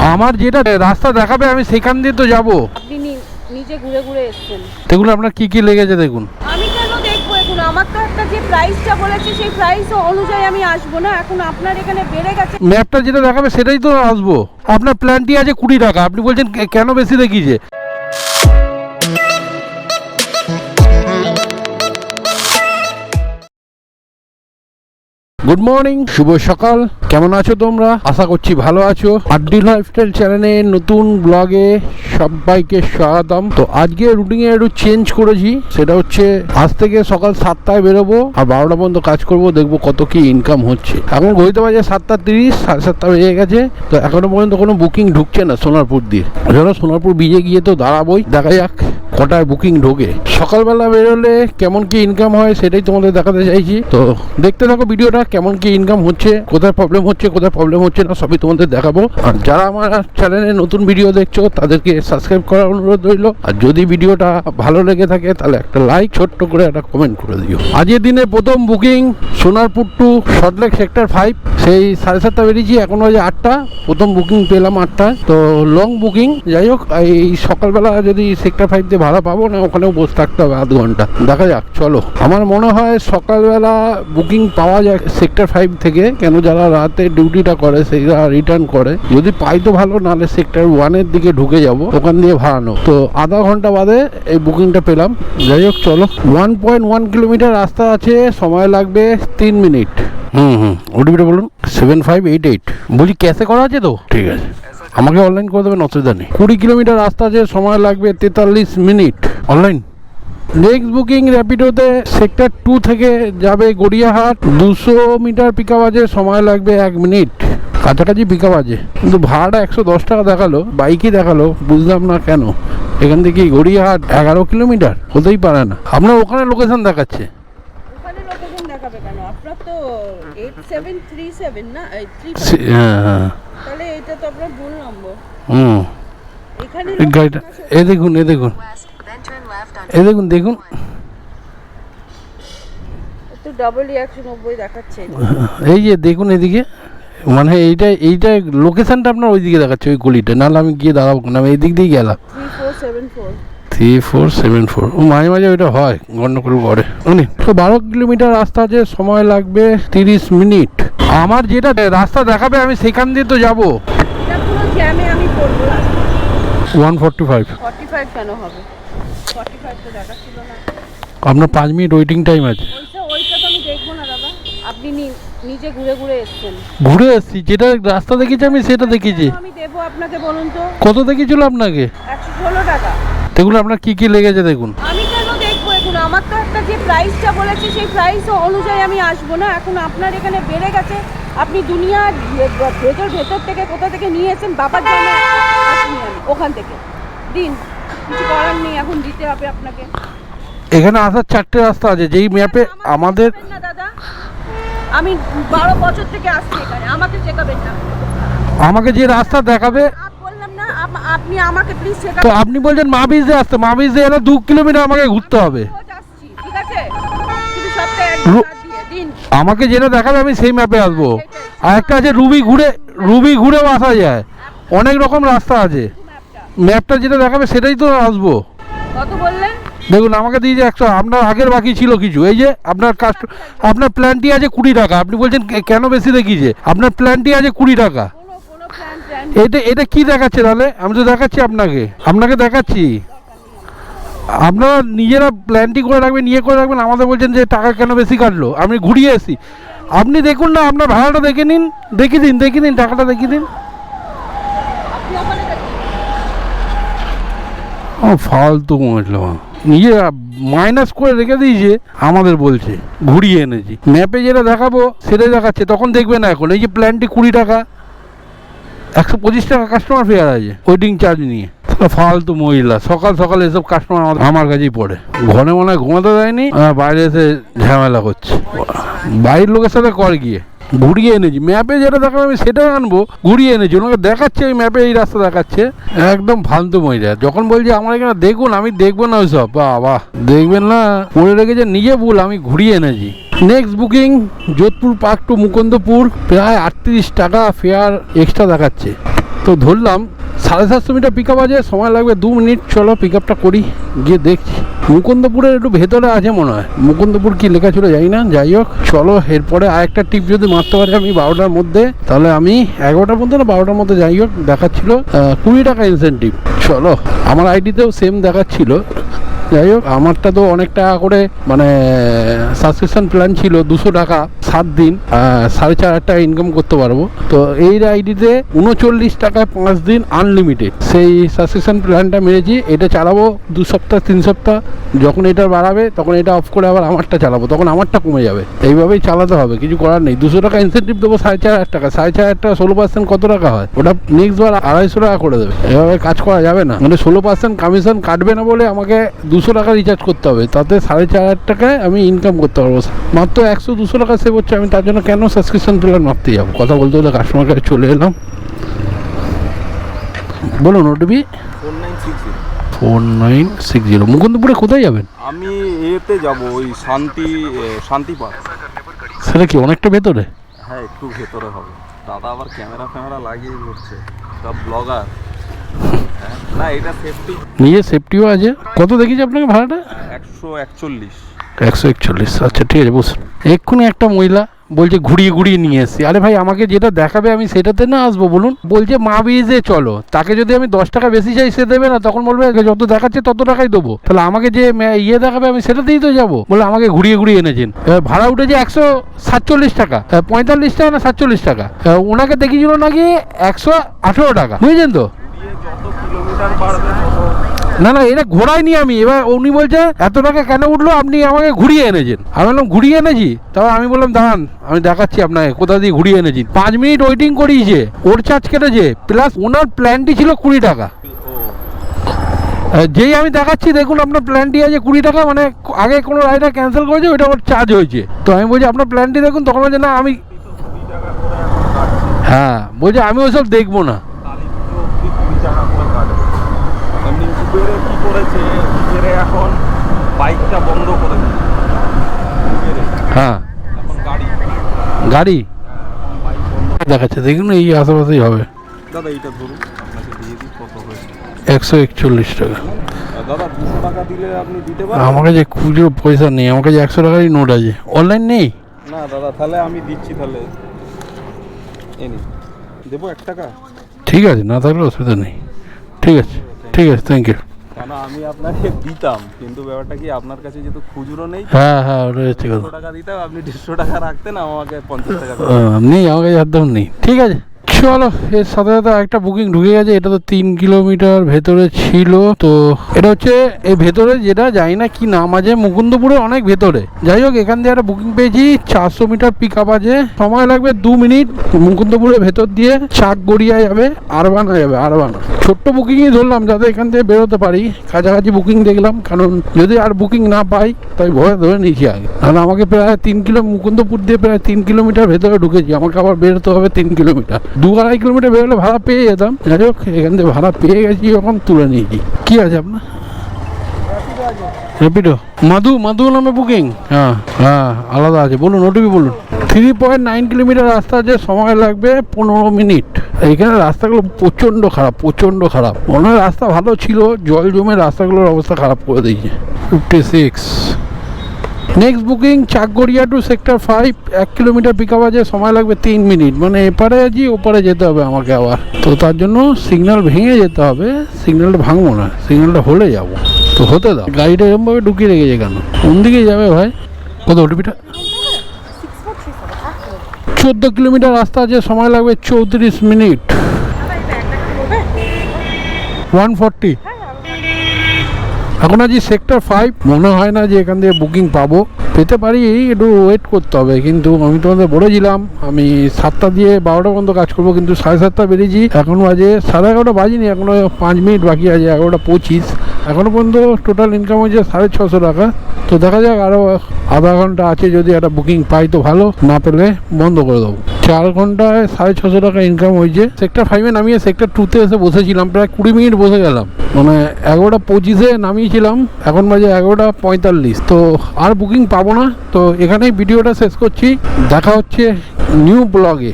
আমার যেটা রাস্তা দেখাবে আমি সেখান দিয়ে তো যাব। আপনি নি- নিজে ঘুরে ঘুরে এসছেন। দেখুন আপনার কি কি লেগেছে দেখুন। আমি কেন দেখব এখন আমার তো একটা যে প্রাইসটা বলেছে সেই প্রাইস অনুযায়ী আমি আসব না। এখন আপনার এখানে বেড়ে গেছে। ম্যাপটা যেটা দেখাবে সেটাই তো আসব। আপনার প্ল্যানটি আছে কুড়ি টাকা। আপনি বলছেন কে- কেন বেশি দেখিয়েছে? গুড মর্নিং শুভ সকাল। কেমন আছো তোমরা? আশা করছি ভালো আছো। আড্ডি লাইফস্টাইল চ্যানেলে নতুন ব্লগে সবাইকে স্বাগতম। তো আজকে রুটিনে একটু চেঞ্জ করেছি। সেটা হচ্ছে, আজ থেকে সকাল সাতটায় বেরোবো আর বারোটা পর্যন্ত কাজ করব, দেখব কত কি ইনকাম হচ্ছে। এখন ঘড়িতে বাজে সাতটা তিরিশ, সাড়ে সাতটা বেজে গেছে। তো এখনও পর্যন্ত কোনো বুকিং ঢুকছে না সোনারপুর দিয়ে। ধরো সোনারপুর বিজে গিয়ে তো দাঁড়াবোই, দেখা যাক। কটায় বুকিং ঢোকে? সকালবেলা বেরোলে কেমন কি ইনকাম হয় সেটাই তোমাদের দেখাতে চাইছি। তো দেখতে থাকো ভিডিওটা, কেমন কি ইনকাম হচ্ছে, কোথায় প্রবলেম হচ্ছে, কোথায় প্রবলেম হচ্ছে না, সবই তোমাদের দেখাবো। আর যারা আমার চ্যানেলে নতুন ভিডিও দেখছ, তাদেরকে সাবস্ক্রাইব করার অনুরোধ রইল। আর যদি ভিডিওটা ভালো লেগে থাকে, তাহলে একটা লাইক ছোট্ট করে একটা কমেন্ট করে দিও। আজকের দিনে প্রথম booking Sonarpur to Salt Lake sector five সেই সাড়ে সাতটা বেরিয়েছি, এখন বাজে আটটা। প্রথম বুকিং পেলাম আটটা তো লং বুকিং যাই হোক, এই সকালবেলা যদি সেক্টর ফাইভ দিয়ে ভাড়া পাবো না ওখানেও বসে থাকতে হবে আধ ঘণ্টা। দেখা যাক চলো। আমার মনে হয় সকালবেলা বুকিং পাওয়া যায় সেক্টর ফাইভ থেকে কেন যারা রাতে ডিউটিটা করে সেইরা রিটার্ন করে। যদি পাই তো ভালো নাহলে সেক্টর ওয়ানের দিকে ঢুকে যাব ওখান দিয়ে ভাড়ানো তো আধা ঘণ্টা বাদে এই বুকিংটা পেলাম। যাই হোক চলো। ওয়ান পয়েন্ট ওয়ান কিলোমিটার রাস্তা আছে সময় লাগবে তিন মিনিট। হুম হুম। ওটিপিটা বলুন। Seven five eight eight. বলছি ক্যাশে করা আছে তো? ঠিক আছে। আমাকে অনলাইন করে দেবেন অসুবিধা নেই কুড়ি কিলোমিটার রাস্তা আছে সময় লাগবে তেতাল্লিশ মিনিট। অনলাইন নেক্সট বুকিং র্যাপিডোতে সেক্টর টু থেকে যাবে গড়িয়াহাট। দুশো মিটার পিক আছে সময় লাগবে এক মিনিট। কাছাকাছি পিক আছে। কিন্তু ভাড়াটা একশো দশ টাকা দেখাল বাইকই দেখাল বুঝলাম না কেন। এখান থেকে গড়িয়াহাট এগারো কিলোমিটার হতেই পারে না। আপনার ওখানে লোকেশন দেখাচ্ছে। ওখানে লোকেশন দেখাবে কেন? আপনার তো এইট সেভেন থ্রি সেভেন না সে- হ্যাঁ হ্যাঁ। এটা তো আপনার ভুল নম্বর হুম। এখানে গাড়িটা এ দেখুন এ দেখুন। এ দেখুন দেখুন। তো ডাবল একশো নব্বই দেখাচ্ছে। এই যে দেখুন এদিকে মানে এইটা এইটা লোকেশনটা আপনার ওইদিকে দেখাচ্ছে ওই গলিটা। নাহলে আমি গিয়ে দাঁড়াবো না আমি এই দিক দিয়ে গেলাম। Three four seven four three four seven four ও মাঝে মাঝে ওইটা হয় গন্ডগোল করে। উনি। তো বারো কিলোমিটার রাস্তা আছে সময় লাগবে? তিরিশ মিনিট। আমার যেটা রাস্তা দেখাবে আমি সেখান দিয়ে তো যাব। এটা পুরো জ্যামে আমি করব ওয়ান ফোরটি ফাইভ কেন হবে? আপনার পাঁচ মিনিট ওয়েটিং টাইম আছে। ওইটা ওইটা তো আমি দেখব না দাদা। আপনি নিজে ঘুরে ঘুরে এসছেন। ঘুরে এসছি যেটা রাস্তা দেখেছি আমি সেটা দেখেছি আমি দেবো আপনাকে বলুন তো। কত দেখেছিল আপনাকে? একশো ষোলো টাকা। দেখুন আপনার কি কি লেগেছে দেখুন। আমি কেন দেখব এখন? আমার তো একটা যে প্রাইসটা বলেছে সেই প্রাইস অনুযায়ী আমি আসব না। এখন আপনার এখানে বেড়ে গেছে। আপনি দুনিয়ার ভেতর ভেতর থেকে কোথা থেকে নিয়ে এসেছেন বাবার জন্য ওখান থেকে। দিন কিছু করার নেই এখন দিতে হবে আপনাকে। এখানে আসার চারটে রাস্তা আছে যেই ম্যাপে আমাদের দাদা। আমি বারো বছর থেকে আসছি এখানে আমাকে শেখাবেন না। আমাকে যে রাস্তা দেখাবে আপ বললাম না আপ- আপনি আমাকে প্লিজ তো আপনি বলছেন মাবিজ দিয়ে আসতে মাবিজ দিয়ে এলে দু কিলোমিটার আমাকে ঘুরতে হবে। ঠিক আছে? সপ্তাহে দিন। আমাকে যেটা দেখাবে আমি সেই ম্যাপে আসব। আর একটা আছে রুবি ঘুরে রুবি ঘুরেও আসা যায়। অনেক রকম রাস্তা আছে। ম্যাপটা যেটা দেখাবে সেটাই তো আসব। কত বললেন? দেখুন আমাকে দিয়েছে একশো আপনার আগের বাকি ছিল কিছু। এই যে আপনার কাস্ট আপনার প্ল্যানটি আছে কুড়ি টাকা। আপনি বলছেন কেন বেশি দেখিয়েছে? আপনার প্ল্যানটি আছে কুড়ি টাকা কোনো কোনো প্ল্যান প্ল্যান এটা এটা কি দেখাচ্ছে তাহলে? আমি তো দেখাচ্ছি আপনাকে। আপনাকে দেখাচ্ছি। আপনারা নিজেরা প্ল্যানটি করে রাখবেন ইয়ে করে রাখবেন। আমাদের বলছেন যে টাকা কেন বেশি কাটলো? আমি ঘুরিয়ে এসি আপনি দেখুন না, আপনার ভাড়াটা দেখে নিন। দেখে দিন দেখে দিন টাকাটা দেখে দিন। ও, ফালতু মহিলা। নিজে মাইনাস করে রেখে দিয়েছে আমাদের বলছে। ঘুরিয়ে এনেছি। ম্যাপে যেটা দেখাবো, সেটাই দেখাচ্ছে। তখন দেখবে না এখন। এই যে প্ল্যানটি কুড়ি টাকা। একশো পঁচিশ টাকা কাস্টমার ফেয়ার আছে ওয়েটিং চার্জ নিয়ে। ফালতু মহিলা, সকাল সকাল এসব কাস্টমার আমার কাছেই পড়ে। ঘনে মনে ঘুমাতে দেয়নি বাইরে এসে ঝামেলা করছে। বাইরের লোকের সাথে কর গিয়ে। ঘুরিয়ে এনেছি। ম্যাপে যেটা দেখাবো আমি সেটাও আনব, ঘুরিয়ে এনেছি। ওনাকে দেখাচ্ছে ওই ম্যাপে এই রাস্তা দেখাচ্ছে। একদম ফালতু মহিলা। যখন বলছি, আমার এখানে দেখুন, আমি দেখব না ওইসব। বাবা, দেখবেন না? পড়ে রেখেছে, নিজে ভুল, আমি ঘুরিয়ে এনেছি। Next booking Jodhpur park to Mukundapur, প্রায় আটত্রিশ টাকা ফেয়ার এক্সট্রা দেখাচ্ছে। তো ধরলাম সাড়ে সাতশো মিটার পিক আপ আছে, সময় লাগবে দু মিনিট, চলো পিক আপটা করি, গিয়ে দেখছি। মুকুন্দপুরের একটু ভেতরে আছে মনে হয়। মুকুন্দপুর কি লেখা ছিল যাই না, যাই হোক, চলো এরপরে আরেকটা টিপ যদি মারতে পারি আমি বারোটার মধ্যে, তাহলে আমি এগারোটার মধ্যে না, বারোটার মধ্যে যাই হোক, দেখাচ্ছিল কুড়ি টাকা ইনসেন্টিভ চলো, আমার আইডিতেও সেম দেখাচ্ছিল। যাই হোক, আমারটা তো অনেক টাকা করে মানে সাবস্ক্রিপশন প্ল্যান ছিল দুশো টাকা সাত দিন সাড়ে চার হাজার টাকা ইনকাম করতে পারব। তো এই আইডিতে উনচল্লিশ টাকায় পাঁচ দিন আনলিমিটেড সেই সাবস্ক্রিপশন প্ল্যানটা মেরেছি এটা চালাবো দু সপ্তাহ, তিন সপ্তাহ, যখন এটা বাড়াবে, তখন এটা অফ করে আবার আমারটা চালাবো, তখন আমারটা কমে যাবে। এইভাবেই চালাতে হবে, কিছু করার নেই। দুশো টাকা ইনসেন্টিভ দেবো সাড়ে চার হাজার টাকা। সাড়ে চার হাজার টাকা ষোলো পার্সেন্ট কত টাকা হয়? ওটা নেক্সট বার আড়াইশো টাকা করে দেবে। এভাবে কাজ করা যাবে না। মানে ষোলো পার্সেন্ট কমিশন কাটবে না বলে আমাকে দুশো টাকা রিচার্জ করতে হবে। তাতে সাড়ে চার হাজার টাকায় আমি ইনকাম করতে পারব। মাত্র একশো দুশো টাকা সেভ হচ্ছে আমি তার জন্য কেন সাবস্ক্রিপশন প্ল্যান মারতে যাব? কথা বলতে বলতে কাস্টমার কাছে চলে এলাম। বলুন OTP four nine six four nine six zero মুকুন্দপুরে কোথায় যাবেন? আমি এতে যাব ওই শান্তি শান্তি পার্ক। সেটা কি অনেকটা ভেতরে? হ্যাঁ একটু ভেতরে হবে। দাদা আবার ক্যামেরা ফ্যামেরা লাগিয়ে ঘুরছে সব ব্লগার না এটা সেফটি নিজের সেফটিও আছে। কত দেখেছি আপনাকে ভাড়াটা? একশো একচল্লিশ। একশো একচল্লিশ। আচ্ছা ঠিক আছে বুঝুন এক্ষুনি একটা মহিলা বলছে ঘুরিয়ে ঘুরিয়ে নিয়ে এসছি। আরে ভাই আমাকে যেটা দেখাবে আমি সেটাতে না আসব বলুন। বলছে মা ব্রিজে চলো। তাকে যদি আমি দশ টাকা বেশি চাই সে দেবে না। তখন বলবে যত দেখাচ্ছে তত টাকাই দেবো। তাহলে আমাকে যে ইয়ে দেখাবে আমি সেটাতেই তো যাব। বলে আমাকে ঘুরিয়ে ঘুরিয়ে এনেছেন। ভাড়া উঠেছে একশো সাতচল্লিশ টাকা। পঁয়তাল্লিশ টাকা না সাতচল্লিশ টাকা? ওনাকে দেখিয়েছিল নাকি একশো আঠেরো টাকা? বুঝছেন তো? কিলোমিটার বাড়বে না না এটা ঘোরাইনি আমি। এবার উনি বলছে এত টাকা কেন উঠল? আপনি আমাকে ঘুরিয়ে এনেছেন। আমি বললাম ঘুরিয়ে এনেছি? তারপর আমি বললাম দাঁড়ান আমি দেখাচ্ছি আপনাকে কোথা দিয়ে ঘুরিয়ে এনেছি। পাঁচ মিনিট ওয়েটিং করিয়েছে। ওর চার্জ কেটেছে প্লাস ওনার প্ল্যানটি ছিল কুড়ি টাকা। যেই আমি দেখাচ্ছি দেখুন আপনার প্ল্যানটি আছে কুড়ি টাকা মানে আগে কোনো রাইডার ক্যান্সেল করেছে ওইটা ওর চার্জ হয়েছে। তো আমি বলছি আপনার প্ল্যানটি দেখুন তখন বলছে না আমি হ্যাঁ বলছে আমি ওসব দেখব না কালী পুজো অব্দি কুড়ি টাকা করে কাটবে এমনি উবেরে কি এখন বাইকটা বন্ধ করে হ্যাঁ। এখন গাড়ি। গাড়ি? দেখাচ্ছে দেখুন এই আশেপাশেই হবে। দাদা এইটা ধরুন আপনাকে দিয়ে দিই কত হয়েছে? একশো একচল্লিশ টাকা। দাদা দুশো টাকা দিলে আপনি দিতে পারেন? আমার কাছে খুচরো পয়সা নেই আমার কাছে একশো টাকারই নোট আছে অনলাইন নেই? না দাদা তাহলে আমি দিচ্ছি তাহলে এনি দেবো এক টাকা? ঠিক আছে না থাকলে অসুবিধা নেই। ঠিক আছে ঠিক আছে থ্যাংক ইউ কেন আমি আপনাকে দিতাম কিন্তু ব্যাপারটা কি আপনার কাছে যেহেতু খুচরো নেই হ্যাঁ হ্যাঁ দেড়শো টাকা দিতাম আপনি দেড়শো টাকা রাখতেন আমাকে পঞ্চাশ টাকা নেই আমার কাছে একদম নেই। ঠিক আছে। চলো এর সাথে সাথে একটা বুকিং ঢুকে গেছে, এটা তো তিন কিলোমিটার ভেতরে ছিল, তো এটা হচ্ছে এই ভেতরে যেটা, জানি না কি নাম আছে মুকুন্দপুরে অনেক ভেতরে। যাই হোক, এখান দিয়ে একটা বুকিং পেয়েছি, চারশো মিটার পিক আপ আছে। সময় লাগবে দু মিনিট, মুকুন্দপুরের ভেতর দিয়ে চাক গড়িয়া যাবে, আরবানা যাবে, আরবানা। ছোট্ট বুকিংই ধরলাম, যাতে এখান থেকে বেরোতে পারি। কাছাকাছি বুকিং দেখলাম, কারণ যদি আর বুকিং না পাই, তাই ভয় ধরে নিয়েছি আগে। কারণ আমাকে প্রায় তিন কিলো, মুকুন্দপুর দিয়ে প্রায় তিন কিলোমিটার ভেতরে ঢুকেছি, আমাকে আবার বেরোতে হবে তিন কিলোমিটার দু আড়াই কিলোমিটার বেরোলে ভাড়া পেয়ে যেতাম। যাই হোক, এখান থেকে ভাড়া পেয়ে গেছি, এখন তুলে নিয়েছি কি আছে আপনার? র্যাপিডো মাধু মাধু নামে বুকিং হ্যাঁ হ্যাঁ আলাদা আছে। বলুন ওটিপি বলুন। থ্রি পয়েন্ট নাইন কিলোমিটার রাস্তা আছে, সময় লাগবে পনেরো মিনিট। এইখানে রাস্তাগুলো প্রচণ্ড খারাপ প্রচণ্ড খারাপ। হয় রাস্তা ভালো ছিল, জল জমে রাস্তাগুলোর অবস্থা খারাপ করে দিয়েছে। Fifty six next booking Chakgaria to sector five এক কিলোমিটার পিক আপ আছে সময় লাগবে তিন মিনিট মানে এপারে আছি ওপারে যেতে হবে আমাকে আবার। তো তার জন্য সিগন্যাল ভেঙে যেতে হবে সিগন্যালটা ভাঙবো না সিগন্যালটা হলে যাব। তো হতে দাও। গাড়িটা এরমভাবে ঢুকিয়ে রেখেছে কেন? কোন দিকে যাবে ভাই? কত ওটিপিটা চোদ্দ কিলোমিটার রাস্তা আছে সময় লাগবে চৌত্রিশ মিনিট ওয়ান ফর্টি এখন আছি সেক্টর ফাইভ মনে হয় না যে এখান থেকে বুকিং পাবো। পেতে পারি একটু ওয়েট করতে হবে। কিন্তু আমি তোমাদের বলেছিলাম, আমি সাতটা দিয়ে বারোটা পর্যন্ত কাজ করব, কিন্তু সাড়ে সাতটা বেরিয়েছি। এখন বাজে সাড়ে এগারোটা বাজিনি, এখনও পাঁচ মিনিট বাকি আছে, এগারোটা পঁচিশ। এখনও পর্যন্ত টোটাল ইনকাম হয়েছে সাড়ে ছশো টাকা। তো দেখা যাক আরও আধা ঘণ্টা আছে, যদি একটা বুকিং পাই তো ভালো, না পেলে বন্ধ করে দেবো। চার ঘন্টায় সাড়ে ছশো টাকা ইনকাম হয়েছে। সেক্টর ফাইভে নামিয়ে সেক্টর টুতে এসে বসেছিলাম, প্রায় কুড়ি মিনিট বসে গেলাম। মানে এগারোটা পঁচিশে নামিয়েছিলাম, এখন বাজে এগারোটা পঁয়তাল্লিশ। তো আর বুকিং পাবো না, তো এখানেই ভিডিওটা শেষ করছি। দেখা হচ্ছে নিউ ব্লগে